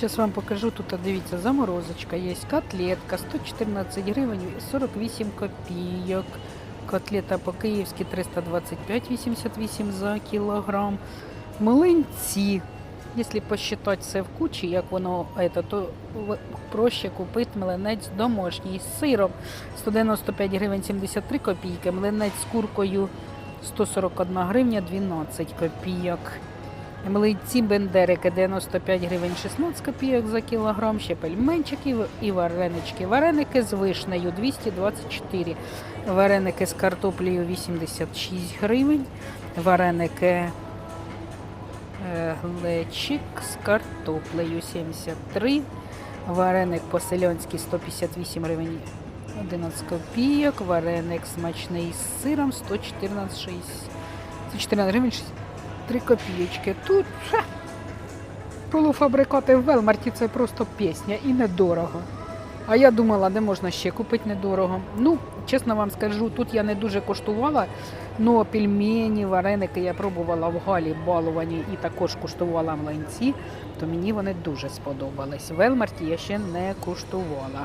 Зараз вам покажу, тут дивіться, заморозочка є, котлетка 114 гривень 48 копійок. Котлета по-київськи 325,88 за кілограм. Млинці. Якщо посчитати все в кучі, як воно, это, то проще купити млинець домашній з сиром 195 гривень 73 копійки, млинець з куркою 141 гривня 12 копійок. Млинці бендерики 95 гривень 16 копійок за кілограм, ще пельменчики і варенички. Вареники з вишнею 224, вареники з картоплею 86 гривень, вареники е, глечик з картоплею 73, вареник по-селянськи 158 гривень 11 копійок, вареник смачний з сиром 114,60. 114 гривень 3 копійочки. Тут ха, полуфабрикати в Велмарті це просто пісня і недорого. А я думала, де можна ще купити недорого. Ну, чесно вам скажу, тут я не дуже коштувала, але пельмені, вареники я пробувала в Галі баловані і також куштувала млинці, то мені вони дуже сподобались. В Велмарті я ще не куштувала.